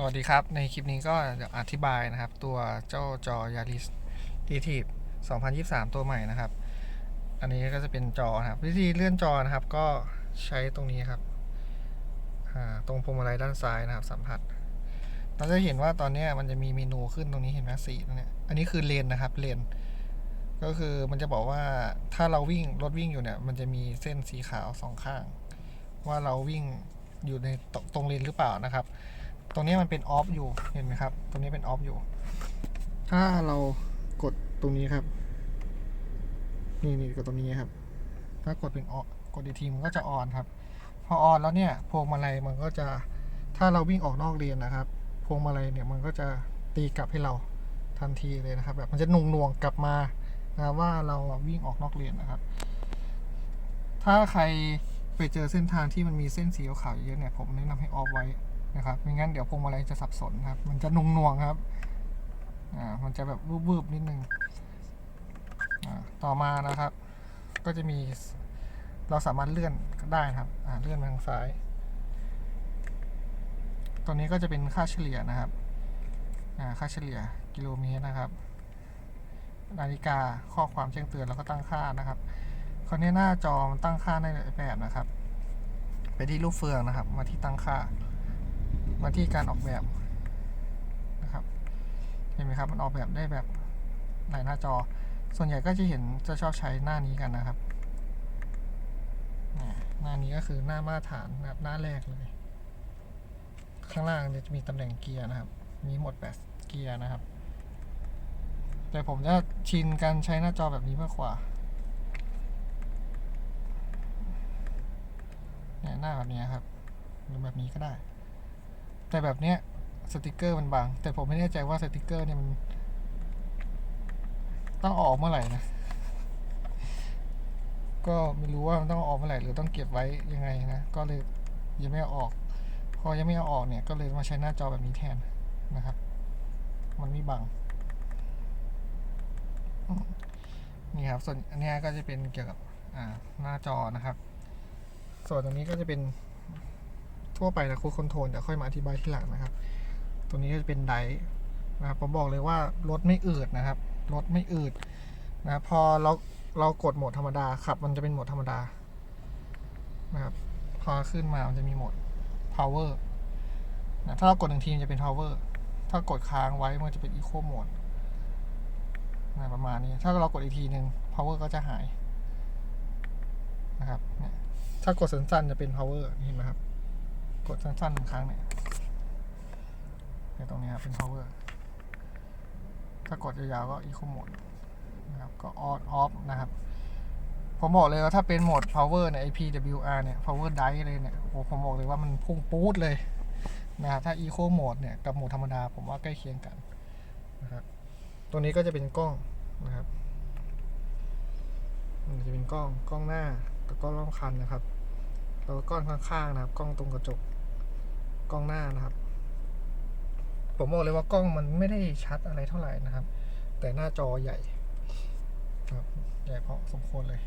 สวัสดีครับ ในคลิปนี้ก็จะอธิบายนะครับ ตัวเจ้าจอยาริสดีทีฟ2023 ตัวใหม่นะครับ อันนี้ก็จะเป็นจอครับ วิธีเลื่อนจอนะครับ ก็ใช้ตรงนี้ครับตรงพวงมาลัยด้านซ้ายนะครับ สัมผัส เราจะเห็นว่าตอนนี้มันจะมีเมนูขึ้นตรงนี้เห็นไหมสีตรงเนี้ยอันนี้คือเลนนะครับเลนก็คือมันจะบอกว่าถ้าเราวิ่งรถวิ่งอยู่เนี่ย มันจะมีเส้นสีขาวสองข้าง ว่าเราวิ่งอยู่ในตรงเลนหรือเปล่านะครับ ตรงนี้มันเป็นออฟอยู่เห็นไหมครับ ตรงนี้เป็นออฟอยู่ ถ้าเรากดตรงนี้ครับ นี่นี่กดตรงนี้ครับ ถ้ากดเป็นออกดอีกทีมันก็จะออนครับ พอออนแล้วเนี่ยพวงมาลัยมันก็จะถ้าเราวิ่งออกนอกเลนนะครับ พวงมาลัยเนี่ยมันก็จะตีกลับให้เราทันทีเลยนะครับ แบบมันจะนุ่งนวงๆกลับมานะว่าเราวิ่งออกนอกเลนนะครับ ถ้าใครไปเจอเส้นทางที่มันมีเส้นสีขาวเยอะเนี่ยผมแนะนำให้ออฟไว้ นะครับไม่งั้นเดี๋ยวพวงมาลัยจะสับสนครับ มันจะนุ่งนวงครับอ่ามันจะแบบวืบๆนิดนึงอ่าต่อมานะครับ ก็จะมีเราสามารถเลื่อนได้ครับอ่าเลื่อนไปทางซ้าย ตัวนี้ก็จะเป็นค่าเฉลี่ยนะครับอ่าค่าเฉลี่ยกิโลเมตรนะครับนาฬิกาข้อความแจ้งเตือนแล้วก็ตั้งค่านะครับคราวนี้หน้าจอมันตั้งค่าได้หลายแบบนะครับ ไปที่รูปเฟืองนะครับ มาที่ตั้งค่า มาที่การออกแบบนะครับ เห็นไหมครับ มันออกแบบได้แบบหลายหน้าจอ ส่วนใหญ่ก็จะเห็นจะชอบใช้หน้านี้กันนะครับหน้านี้ก็คือหน้ามาตรฐานนะครับหน้าแรกเลย ข้างล่างจะมีตำแหน่งเกียร์นะครับ มีหมดแปดเกียร์นะครับ แต่ผมจะชินการใช้หน้าจอแบบนี้มากกว่าเนี่ยหน้าแบบนี้ครับหรือแบบนี้ก็ได้ แต่แบบเนี้ยสติกเกอร์มันบาง แต่ผมไม่แน่ใจว่าสติกเกอร์เนี่ยมัน ต้องออกเมื่อไหร่นะ ก็ไม่รู้ว่ามันต้องออกเมื่อไหร่หรือต้องเก็บไว้ยังไงนะ ก็เลยยังไม่เอาออก พอยังไม่เอาออกเนี่ย ก็เลยมาใช้หน้าจอแบบนี้แทนนะครับ มันไม่บัง นี่ครับ ส่วนอันนี้ก็จะเป็นเกี่ยวกับหน้าจอนะครับ ส่วนตรงนี้ก็จะเป็น ทั่วไปนะคูดคอนโทรลแต่ค่อยมาอธิบายทีหลังนะครับ ตัวนี้ก็จะเป็นไดร์นะครับผมบอกเลยว่ารถไม่อืดนะครับรถไม่อืดนะครับพอเราเรากดโหมดธรรมดาขับ มันจะเป็นโหมดธรรมดานะครับพอขึ้นมามันจะมีโหมด power นะถ้าเรากดหนึ่งทีมันจะเป็น power ถ้ากดค้างไว้มันจะเป็น eco mode นะประมาณนี้ ถ้าเรากดอีกทีหนึ่ง power ก็จะหายนะครับถ้ากดสั้นๆจะเป็น power เห็นไหมครับ กดสั้นๆหนึ่งครั้งเนี่ยเนี่ยตรงนี้ครับเป็น power ถ้ากดยาวๆก็ eco mode นะครับก็ on off นะครับผมบอกเลยว่าถ้าเป็นโหมด power เนี่ย APWR เนี่ย power dive เลยเนี่ยโอ้ผมบอกเลยว่ามันพุ่งปู๊ดเลยนะครับถ้า eco mode เนี่ยกับโหมดธรรมดาผมว่าใกล้เคียงกันนะครับตัวนี้ก็จะเป็นกล้องนะครับมันจะเป็นกล้องกล้องหน้ากับกล้องรอบคันนะครับแล้วก็กล้องข้างๆนะครับ กล้องตรงกระจก กล้องหน้านะครับ ผมบอกเลยว่ากล้องมันไม่ได้ชัดอะไรเท่าไหร่นะครับ แต่หน้าจอใหญ่ ครับ ใหญ่พอสมควรเลย